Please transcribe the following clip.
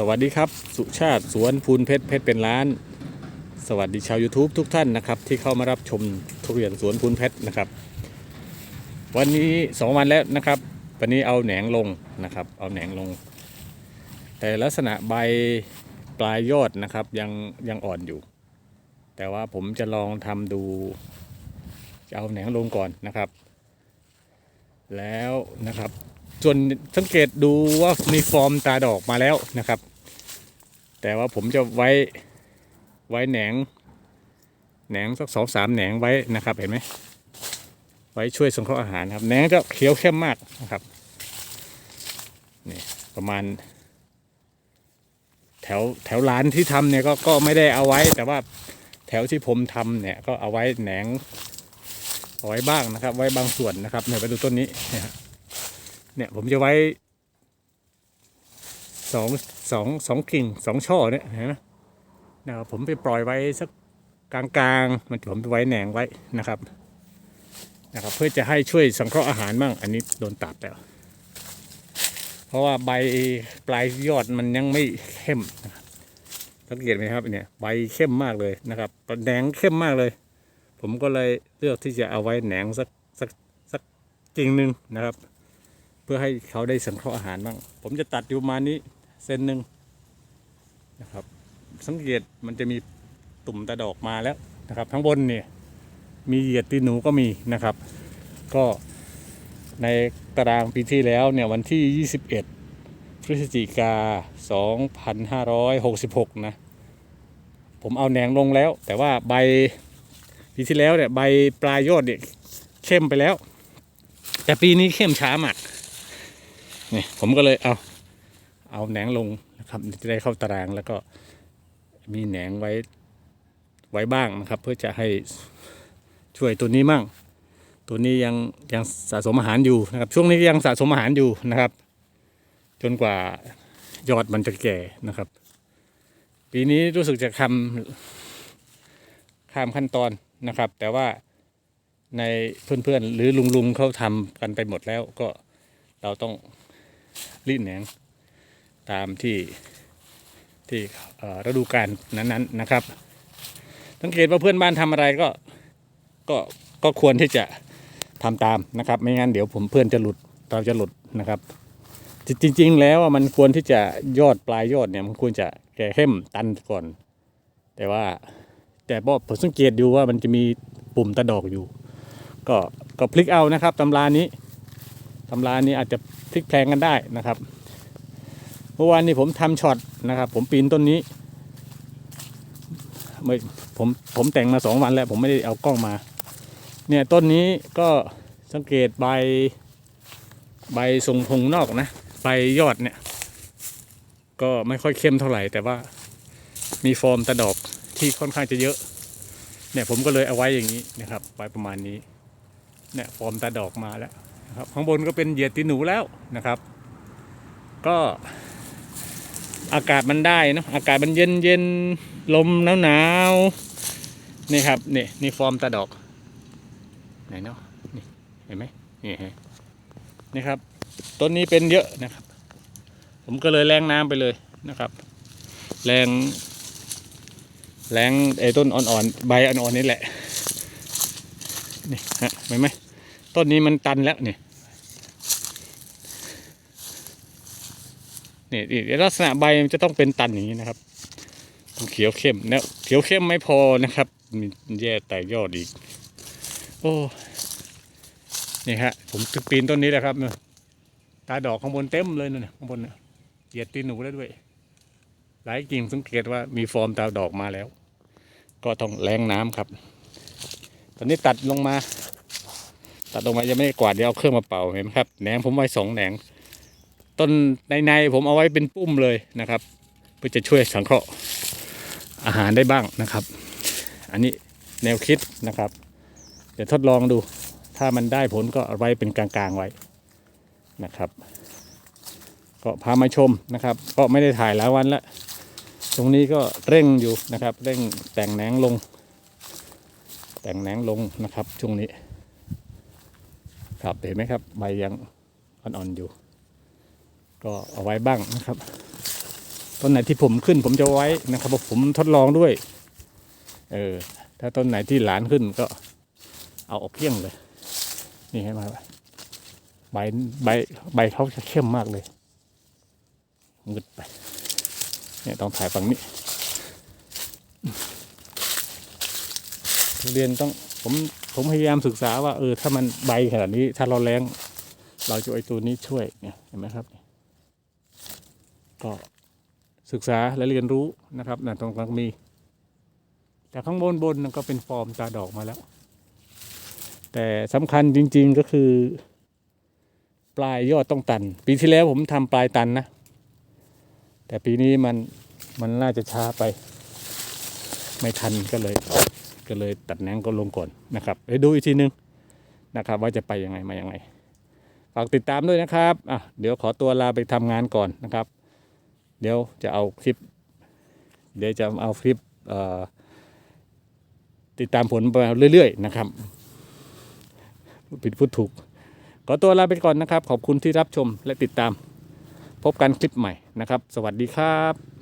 สวัสดีครับ สุชาติสวนพูนเพชรเพชรเป็นล้าน สวัสดีชาว YouTube ทุกท่านนะครับที่เข้ามารับชมทุเรียนสวนพูนเพชรนะครับ วันนี้สองวันแล้วนะครับ วันนี้เอาแหนงลงนะครับ เอาแหนงลง แต่ลักษณะใบปลายยอดนะครับยังยังอ่อนอยู่ แต่ว่าผมจะลองทำดูจะเอาแหนงลงก่อนนะครับ แล้วนะครับ ส่วนสังเกตดูว่ามีฟอร์มตาดอกมาแล้วนะครับ แต่ว่าผมจะไว้ไว้แหนงแหนงสักสองสามแหนงไว้นะครับเห็นไหมไว้ช่วยสงเคราะห์อาหารครับแหนงจะเขียวเข้มมากนะครับนี่ประมาณ แถวแถวร้านที่ทำเนี่ยก็ก็ไม่ได้เอาไว้ แต่ว่าแถวที่ผมทำเนี่ยก็เอาไว้แหนงเอาไว้บ้างนะครับ ไว้บางส่วนนะครับเนี่ยไปดูต้นนี้นี่ยฮะ เนี่ยผมจะไว้สองสองสองกิ่งสองช่อเนี่ยเห็นไหมนะครับผมไปปล่อยไว้สักกลางๆมันผมไปไว้แหนงไว้นะครับนะครับ เพื่อจะให้ช่วยสังเคราะห์อาหารบ้างอันนี้โดนตัดแล้ว เพราะว่าใบปลายยอดมันยังไม่เข้มสังเกตไหมครับเนี่ยใบเข้มมากเลยนะครับแหนงเข้มมากเลย ผมก็เลยเลือกที่จะเอาไว้แหนงสักสักสักกิ่งหนึ่งนะครับ พื่อให้เขาได้สังเคราะห์อาหารบ้าง ผมจะตัดอยู่มานี้เส้นหนึ่งนะครับ สังเกตมันจะมีตุ่มตาดอกมาแล้วนะครับข้างบนเนี่ยมีเหยียดตีนหนูก็มีนะครับ ก็ในตารางปีที่แล้วเนี่ยวันที่ 21 พฤศจิกา 2566 นะ ผมเอาแหนงลงแล้ว แต่ว่าใบปีที่แล้วเนี่ยใบปลายยอดเนี่ยเข้มไปแล้ว แต่ปีนี้เข้มช้ามาก นี่ผมก็เลยเอาเอาแหนงลงนะครับจะได้เข้าตารางแล้วก็มีแหนงไว้ไว้บ้างนะครับ เพื่อจะให้ช่วยตัวนี้มั่ง ตัวนี้ยังยังสะสมอาหารอยู่นะครับ ช่วงนี้ยังสะสมอาหารอยู่นะครับ จนกว่ายอดมันจะแก่นะครับ ปีนี้รู้สึกจะทำข้ามขั้นตอนนะครับ แต่ว่าในเพื่อนๆหรือลุงๆเขาทำกันไปหมดแล้วก็เราต้อง รีดแหนงตามที่ที่ฤดูกาลนั้นๆนะครับ สังเกตว่าเพื่อนบ้านทำอะไรก็ก็ก็ควรที่จะทำตามนะครับ ไม่งั้นเดี๋ยวผมเพื่อนจะหลุดเราจะหลุดนะครับ จริง ๆ แล้วมันควรที่จะยอดปลายยอดเนี่ยมันควรจะแก่เข้มตันก่อน แต่ว่าแต่พอผมสังเกตดูว่ามันจะมีปุ่มตะดอกอยู่ ก็ก็พลิกเอานะครับตำรานี้ ตำรานี้อาจจะพลิกแพลงกันได้นะครับเมื่อวานนี้ผมทำช็อตนะครับ ผมปีนต้นนี้ไม่ผมผมแต่งมาสองวันแล้ว ผมไม่ได้เอากล้องมา เนี่ยต้นนี้ก็สังเกตใบใบทรงพงนอกนะใบยอดเนี่ย ก็ไม่ค่อยเข้มเท่าไหร่ แต่ว่ามีฟอร์มตะดอกที่ค่อนข้างจะเยอะ เนี่ยผมก็เลยเอาไว้อย่างนี้นะครับไว้ประมาณนี้ เนี่ยฟอร์มตาดอกมาแล้ว นะครับข้างบนก็เป็นเหยียดตีหนูแล้วนะครับ ก็อากาศมันได้นะอากาศมันเย็นเย็นลมหนาวหนาวนี่ครับนี่นี่ฟอร์มตาดอกไหนเนาะนี่เห็นไหมนี่ฮะนี่ครับต้นนี้เป็นเยอะนะครับ ผมก็เลยแรงน้ำไปเลยนะครับ แรงแรงไอ้ต้นอ่อนๆใบอ่อนๆนี่แหละนี่ฮะเห็นไหม ต้นนี้มันตันแล้วนี่นี่นี่ลักษณะใบมันจะต้องเป็นตันอย่างนี้นะครับเขียวเข้มแล้วเขียวเข้มไม่พอนะครับ มีแย่แต่ยอดอีก โอ้นี่ฮะผมตึกปีนต้นนี้แหละครับเนี่ยตาดอกข้างบนเต็มเลยนั่นน่ะข้างบนน่ะเหยียดตีนหนูแล้วด้วย หลายกิ่งสังเกตว่ามีฟอร์มตาดอกมาแล้ว ก็ต้องแรงน้ำครับ ตอนนี้ตัดลงมา ตัดลงมายังไม่ได้กวาดเดี๋ยวเอาเครื่องมาเป่าเห็นไหมครับแหนงผมไว้สองแหนงต้นในในๆผมเอาไว้เป็นปุ้มเลยนะครับ เพื่อจะช่วยสังเคราะห์อาหารได้บ้างนะครับ อันนี้แนวคิดนะครับ เดี๋ยวทดลองดู ถ้ามันได้ผลก็เอาไว้เป็นกลางๆไว้นะครับ ก็พามาชมนะครับ ก็ไม่ได้ถ่ายหลายวันล้วตรงนี้ก็เร่งอยู่นะครับ เร่งแต่งแหนงลง แต่งแหนงลงนะครับช่วงนี้ ครับเห็นไหมครับ ใบยังอ่อนๆอยู่ ก็เอาไว้บ้างนะครับต้นไหนที่ผมขึ้นผมจะไว้นะครับเพราะผมทดลองด้วย เออถ้าต้นไหนที่หลานขึ้นก็เอาออกเกลี้ยงเลย นี่ให้มาใบใบใบเขาจะเข้มมากเลยงึดไปเนี่ยต้องถ่ายฝั่งนี้ทุเรียนต้อง ผมผมพยายามศึกษาว่าเออถ้ามันใบขนาดนี้ถ้าเราแรงเราจะไอตัวนี้ช่วยเนี่ยเห็นไหมครับ ก็ศึกษาและเรียนรู้นะครับนะตรงกลางมี แต่ข้างบนบนนั่นก็เป็นฟอร์มตาดอกมาแล้ว แต่สำคัญจริง ๆก็คือ ปลายยอดต้องตัน ปีที่แล้วผมทำปลายตันนะ แต่ปีนี้มันมันน่าจะช้าไป ไม่ทันก็เลย ก็เลยตัดแหนงก็ลงก่อนนะครับไปดูอีกทีนึงนะครับ ว่าจะไปยังไงมายังไงฝากติดตามด้วยนะครับอะเดี๋ยวขอตัวลาไปทำงานก่อนนะครับ เดี๋ยวจะเอาคลิป เดี๋ยวจะเอาคลิปติดตามผลไปเรื่อยๆนะครับผิดพูดถูก ขอตัวลาไปก่อนนะครับ ขอบคุณที่รับชมและติดตาม พบกันคลิปใหม่นะครับ สวัสดีครับ